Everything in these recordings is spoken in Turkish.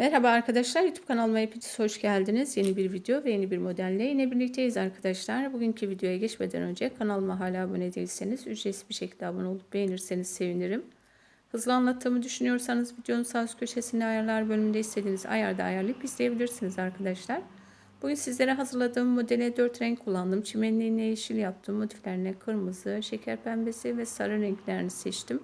Merhaba arkadaşlar YouTube kanalıma hepiniz hoş geldiniz. Yeni bir video ve yeni bir modelle yine birlikteyiz arkadaşlar. Bugünkü videoya geçmeden önce kanalıma hala abone değilseniz ücretsiz bir şekilde abone olup beğenirseniz sevinirim. Hızlı anlattığımı düşünüyorsanız videonun sağ üst köşesinde ayarlar bölümünde istediğiniz ayarda ayarlayıp izleyebilirsiniz arkadaşlar. Bugün sizlere hazırladığım modele 4 renk kullandım. Çimenliğine yeşil yaptım. Motiflerine kırmızı, şeker pembesi ve sarı renklerini seçtim.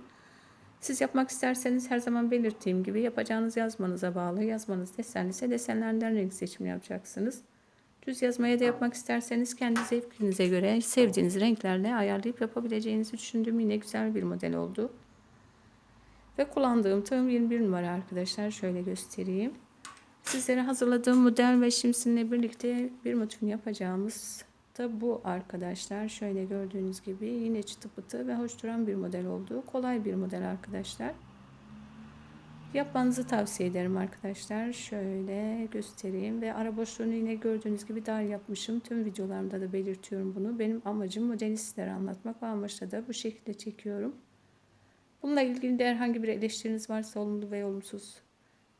Siz yapmak isterseniz her zaman belirttiğim gibi yapacağınız yazmanıza bağlı. Yazmanız desenli ise desenlerden renk seçimi yapacaksınız. Düz yazmaya da yapmak isterseniz kendi zevkinize göre sevdiğiniz renklerle ayarlayıp yapabileceğinizi düşündüğüm yine güzel bir model oldu. Ve kullandığım tığım 21 numara arkadaşlar. Şöyle göstereyim. Sizlere hazırladığım model ve şimdisinle birlikte bir motifini yapacağımız da bu arkadaşlar. Şöyle gördüğünüz gibi yine çıtı pıtı ve hoş duran bir model oldu. Kolay bir model arkadaşlar. Yapmanızı tavsiye ederim arkadaşlar. Şöyle göstereyim ve ara boşluğunu yine gördüğünüz gibi dar yapmışım. Tüm videolarımda da belirtiyorum bunu. Benim amacım modeli sizlere anlatmak ve amaçla da bu şekilde çekiyorum. Bununla ilgili de herhangi bir eleştiriniz varsa olumlu ve olumsuz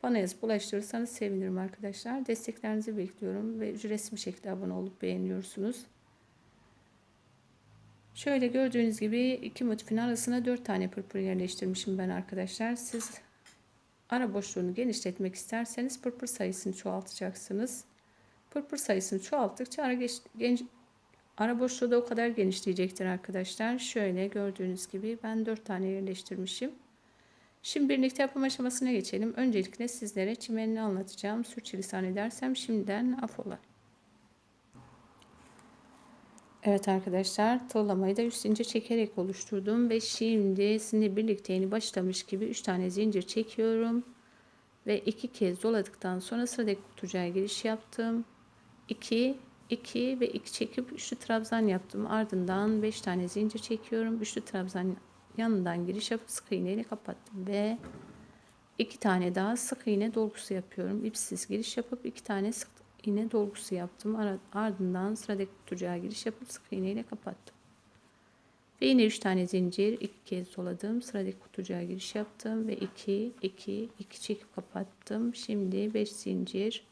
bana yazıp ulaştırırsanız sevinirim arkadaşlar. Desteklerinizi bekliyorum ve ücretsiz bir şekilde abone olup beğeniyorsunuz. Şöyle gördüğünüz gibi iki motifin arasına 4 tane pırpır yerleştirmişim ben arkadaşlar. Siz ara boşluğunu genişletmek isterseniz pırpır sayısını çoğaltacaksınız. Pırpır sayısını çoğalttıkça ara, geç, genç, ara boşluğu da o kadar genişleyecektir arkadaşlar. Şöyle gördüğünüz gibi ben 4 tane yerleştirmişim. Şimdi birlikte yapım aşamasına geçelim. Öncelikle sizlere çimenini anlatacağım. Sürçülisan edersem şimdiden afola. Evet arkadaşlar tığlamayı da 3 zincir çekerek oluşturdum ve şimdi sizinle birlikte yeni başlamış gibi 3 tane zincir çekiyorum ve 2 kez doladıktan sonra sıradaki kutucuğa giriş yaptım 2 2 ve 2 çekip üçlü trabzan yaptım ardından 5 tane zincir çekiyorum üçlü trabzan yanından giriş yapıp sık iğne ile kapattım ve iki tane daha sık iğne dolgusu yapıyorum ipsiz giriş yapıp iki tane sık iğne dolgusu yaptım. Ardından sıradaki kutucuğa giriş yapıp sık iğne ile kapattım. Ve yine 3 tane zincir iki kez doladım. Sıradaki kutucuğa giriş yaptım ve 2 2 2 çekip kapattım. Şimdi 5 zincir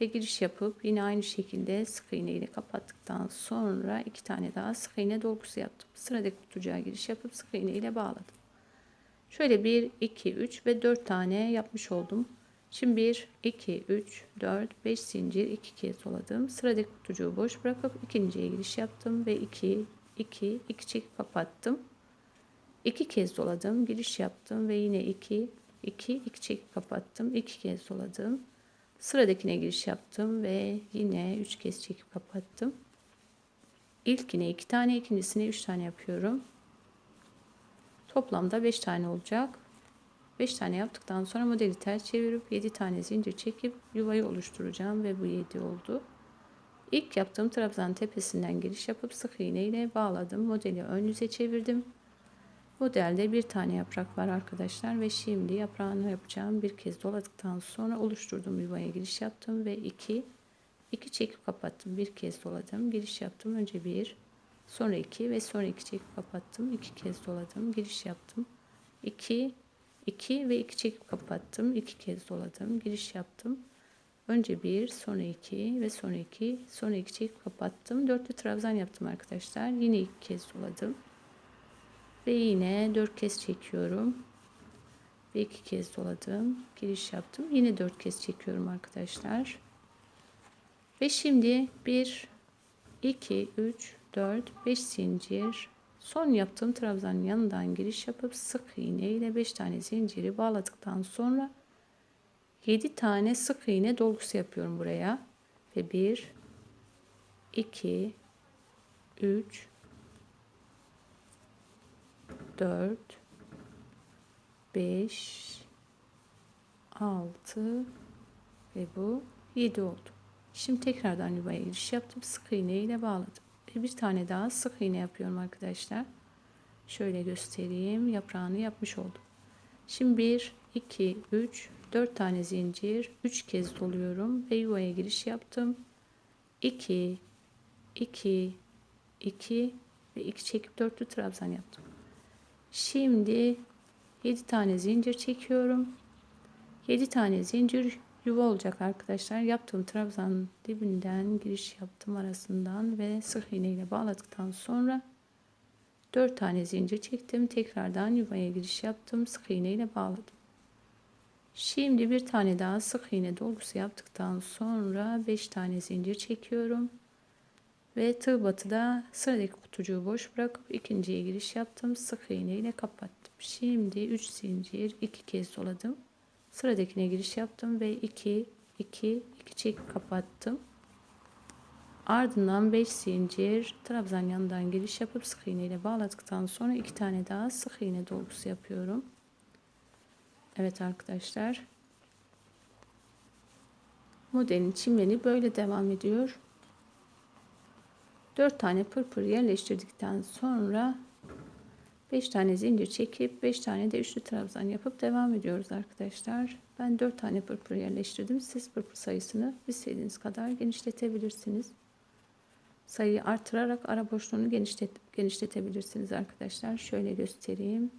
ve giriş yapıp yine aynı şekilde sık iğne ile kapattıktan sonra iki tane daha sık iğne dolgusu yaptım. Sıradaki kutucuğa giriş yapıp sık iğne ile bağladım. Şöyle 1 2 3 ve 4 tane yapmış oldum. Şimdi 1, 2, 3, 4, 5 zincir 2 kez doladım. Sıradaki kutucuğu boş bırakıp ikinciye giriş yaptım ve 2, 2, 2 çekip kapattım. 2 kez doladım, giriş yaptım ve yine 2, 2, 2 çekip kapattım. 2 kez doladım. Sıradakine giriş yaptım ve yine 3 kez çekip kapattım. İlkine 2 tane, ikincisine 3 tane yapıyorum. Toplamda 5 tane olacak. 5 tane yaptıktan sonra modeli ters çevirip 7 tane zincir çekip yuvayı oluşturacağım ve bu 7 oldu. İlk yaptığım trabzan tepesinden giriş yapıp sık iğne ile bağladım. Modeli ön yüze çevirdim. Modelde bir tane yaprak var arkadaşlar ve şimdi yaprağını yapacağım. Bir kez doladıktan sonra oluşturdum yuvaya giriş yaptım ve 2 2 çekip kapattım. Bir kez doladım. Giriş yaptım. Önce 1 sonra 2 ve sonra 2 çekip kapattım. 2 kez doladım. Giriş yaptım. 2 2 ve 2 çekip kapattım. 2 kez doladım. Giriş yaptım. Önce 1, sonra 2 ve sonra 2, sonra 2 çekip kapattım. Dörtlü trabzan yaptım arkadaşlar. Yine 2 kez doladım. Ve yine 4 kez çekiyorum. Ve 2 kez doladım. Giriş yaptım. Yine 4 kez çekiyorum arkadaşlar. Ve şimdi 1, 2, 3, 4, 5 zincir Son yaptığım trabzanın yanından giriş yapıp sık iğne ile 5 tane zinciri bağladıktan sonra 7 tane sık iğne dolgusu yapıyorum buraya. Ve 1 2 3 4 5 6 ve bu 7 oldu. Şimdi tekrardan yuvaya giriş yaptım. Sık iğne ile bağladım bir tane daha sık iğne yapıyorum arkadaşlar. Şöyle göstereyim. Yaprağını yapmış oldum. Şimdi 1, 2, 3, 4 tane zincir. 3 kez doluyorum ve yuvaya giriş yaptım. 2, 2, 2 ve 2 çekip dörtlü trabzan yaptım. Şimdi 7 tane zincir çekiyorum. 7 tane zincir yuva olacak arkadaşlar. Yaptığım trabzan dibinden giriş yaptım arasından ve sık iğne ile bağladıktan sonra 4 tane zincir çektim. Tekrardan yuvaya giriş yaptım. Sık iğne ile bağladım. Şimdi bir tane daha sık iğne dolgusu yaptıktan sonra 5 tane zincir çekiyorum. Ve tığ batıda sıradaki kutucuğu boş bırakıp ikinciye giriş yaptım. Sık iğne ile kapattım. Şimdi 3 zincir 2 kez doladım. Sıradakine giriş yaptım ve 2 2 2 çekip kapattım. Ardından 5 zincir trabzan yanından giriş yapıp sık iğne ile bağladıktan sonra 2 tane daha sık iğne dolgusu yapıyorum. Evet arkadaşlar. Modelin çimeni böyle devam ediyor. 4 tane pırpır yerleştirdikten sonra 5 tane zincir çekip 5 tane de üçlü trabzan yapıp devam ediyoruz arkadaşlar. Ben 4 tane pırpır yerleştirdim. Siz pırpır sayısını istediğiniz kadar genişletebilirsiniz. Sayıyı artırarak ara boşluğunu genişlet, genişletebilirsiniz arkadaşlar. Şöyle göstereyim.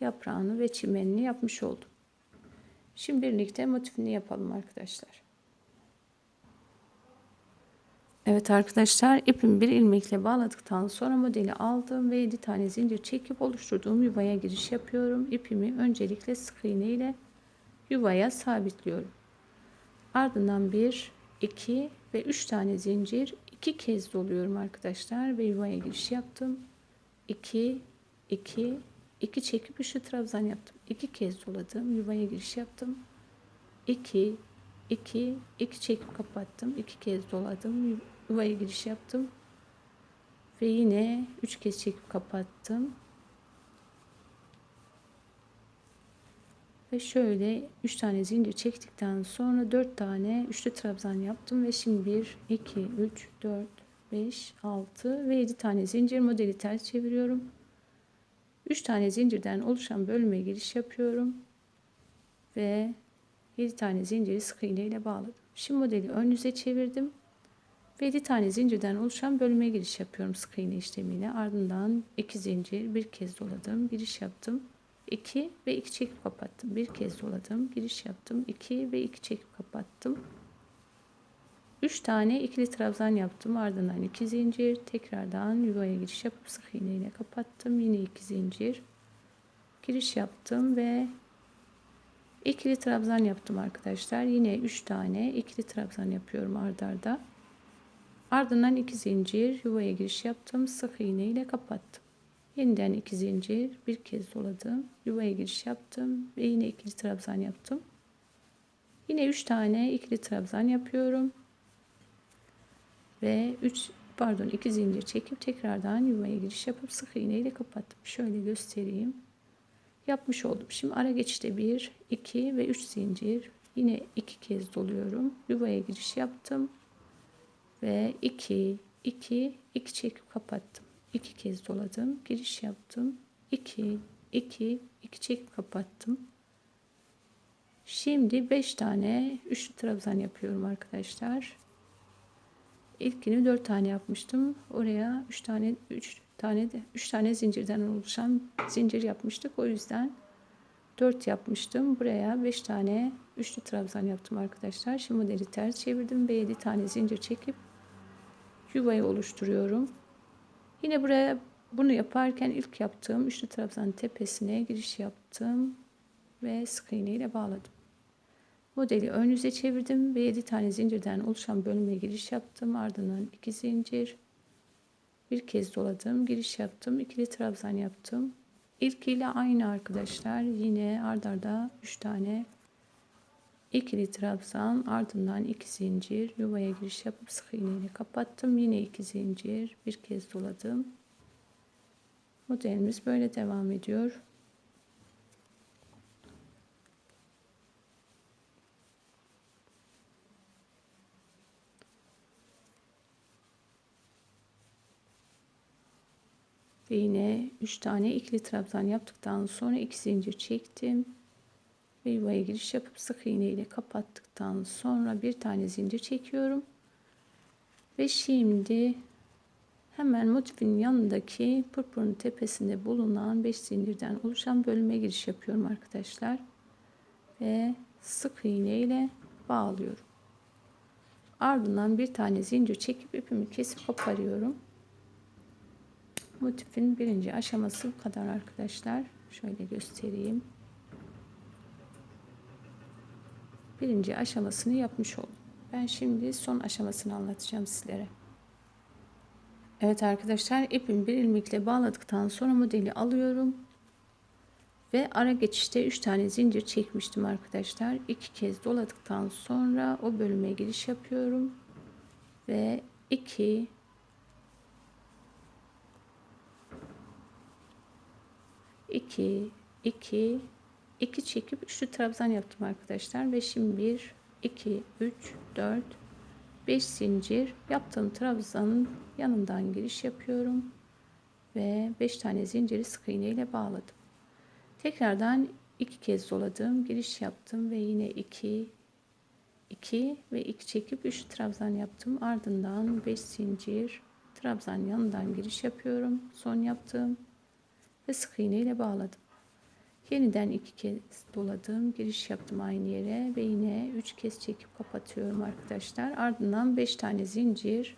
Yaprağını ve çimenini yapmış oldum. Şimdi birlikte motifini yapalım arkadaşlar. Evet arkadaşlar ipimi bir ilmekle bağladıktan sonra modeli aldım ve 7 tane zincir çekip oluşturduğum yuvaya giriş yapıyorum. İpimi öncelikle sık iğne ile yuvaya sabitliyorum. Ardından 1, 2 ve 3 tane zincir 2 kez doluyorum arkadaşlar ve yuvaya giriş yaptım. 2, 2, 2 çekip üçlü trabzan yaptım. 2 kez doladım. Yuvaya giriş yaptım. 2, 2, 2 çekip kapattım. 2 kez doladım yuvaya giriş yaptım. Ve yine 3 kez çekip kapattım. Ve şöyle 3 tane zincir çektikten sonra 4 tane üçlü trabzan yaptım ve şimdi 1 2 3 4 5 6 ve 7 tane zincir modeli ters çeviriyorum. 3 tane zincirden oluşan bölüme giriş yapıyorum. Ve 7 tane zinciri sık iğne ile bağladım. Şimdi modeli ön yüze çevirdim. Ve 7 tane zincirden oluşan bölüme giriş yapıyorum sık iğne işlemiyle. Ardından 2 zincir bir kez doladım. Giriş yaptım. 2 ve 2 çekip kapattım. Bir kez doladım. Giriş yaptım. 2 ve 2 çekip kapattım. 3 tane ikili trabzan yaptım. Ardından 2 zincir. Tekrardan yuvaya giriş yapıp sık iğne ile kapattım. Yine 2 zincir. Giriş yaptım ve ikili trabzan yaptım arkadaşlar. Yine 3 tane ikili trabzan yapıyorum ardarda. Arda. Ardından 2 zincir yuvaya giriş yaptım. Sık iğne ile kapattım. Yeniden 2 zincir bir kez doladım. Yuvaya giriş yaptım ve yine ikili trabzan yaptım. Yine 3 tane ikili trabzan yapıyorum. Ve 3 pardon 2 zincir çekip tekrardan yuvaya giriş yapıp sık iğne ile kapattım. Şöyle göstereyim. Yapmış oldum. Şimdi ara geçişte 1, 2 ve 3 zincir. Yine 2 kez doluyorum. Yuvaya giriş yaptım ve 2 2 2 çekip kapattım. 2 kez doladım. Giriş yaptım. 2 2 2 çekip kapattım. Şimdi 5 tane üçlü trabzan yapıyorum arkadaşlar. İlkini 4 tane yapmıştım. Oraya 3 tane 3 tane de 3 tane zincirden oluşan zincir yapmıştık. O yüzden 4 yapmıştım. Buraya 5 tane üçlü trabzan yaptım arkadaşlar. Şimdi modeli ters çevirdim ve 7 tane zincir çekip yuvayı oluşturuyorum. Yine buraya bunu yaparken ilk yaptığım üçlü trabzan tepesine giriş yaptım ve sık iğne ile bağladım. Modeli ön yüze çevirdim ve 7 tane zincirden oluşan bölüme giriş yaptım. Ardından 2 zincir bir kez doladım, giriş yaptım, ikili trabzan yaptım. İlk ile aynı arkadaşlar. Yine ardarda 3 tane ikili trabzan ardından iki zincir yuvaya giriş yapıp sık iğne ile kapattım. Yine iki zincir bir kez doladım. Modelimiz böyle devam ediyor. Ve yine 3 tane ikili trabzan yaptıktan sonra iki zincir çektim ve yuvaya giriş yapıp sık iğne ile kapattıktan sonra bir tane zincir çekiyorum. Ve şimdi hemen motifin yanındaki pırpırın tepesinde bulunan 5 zincirden oluşan bölüme giriş yapıyorum arkadaşlar. ve sık iğne ile bağlıyorum. Ardından bir tane zincir çekip ipimi kesip koparıyorum. Motifin birinci aşaması bu kadar arkadaşlar. Şöyle göstereyim. Birinci aşamasını yapmış oldum. Ben şimdi son aşamasını anlatacağım sizlere. Evet arkadaşlar ipimi bir ilmekle bağladıktan sonra modeli alıyorum. Ve ara geçişte 3 tane zincir çekmiştim arkadaşlar. 2 kez doladıktan sonra o bölüme giriş yapıyorum. Ve 2 2 2 2 çekip üçlü trabzan yaptım arkadaşlar. Ve şimdi 1 2 3 4 5 zincir yaptığım trabzanın yanından giriş yapıyorum. Ve 5 tane zinciri sık iğne ile bağladım. Tekrardan iki kez doladım, giriş yaptım ve yine 2 2 ve 2 çekip 3 trabzan yaptım. Ardından 5 zincir trabzan yanından giriş yapıyorum. Son yaptım ve sık iğne ile bağladım. Yeniden iki kez doladım, giriş yaptım aynı yere ve yine 3 kez çekip kapatıyorum arkadaşlar. Ardından 5 tane zincir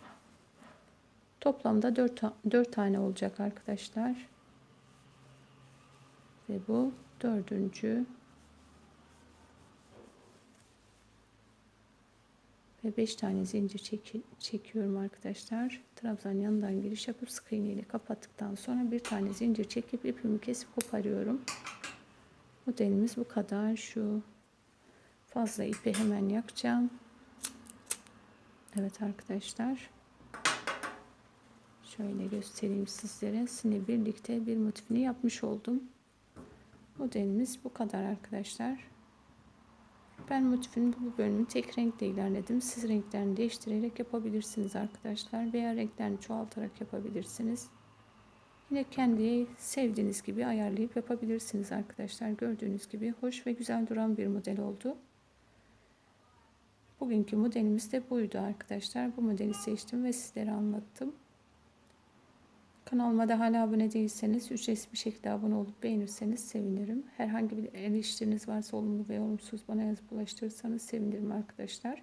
toplamda 4, 4 tane olacak arkadaşlar. Ve bu dördüncü ve 5 tane zincir çek çekiyorum arkadaşlar. Trabzan yanından giriş yapıp sık iğne ile kapattıktan sonra bir tane zincir çekip ipimi kesip koparıyorum. Modelimiz bu kadar. Şu fazla ipi hemen yakacağım. Evet arkadaşlar. Şöyle göstereyim sizlere. Sizinle birlikte bir motifini yapmış oldum. Modelimiz bu kadar arkadaşlar. Ben motifin bu bölümü tek renkle ilerledim. Siz renklerini değiştirerek yapabilirsiniz arkadaşlar. Veya renklerini çoğaltarak yapabilirsiniz. Yine kendi sevdiğiniz gibi ayarlayıp yapabilirsiniz arkadaşlar. Gördüğünüz gibi hoş ve güzel duran bir model oldu. Bugünkü modelimiz de buydu arkadaşlar. Bu modeli seçtim ve sizlere anlattım. Kanalıma da hala abone değilseniz ücretsiz bir şekilde abone olup beğenirseniz sevinirim. Herhangi bir eleştiriniz varsa olumlu ve olumsuz bana yazıp ulaştırırsanız sevinirim arkadaşlar.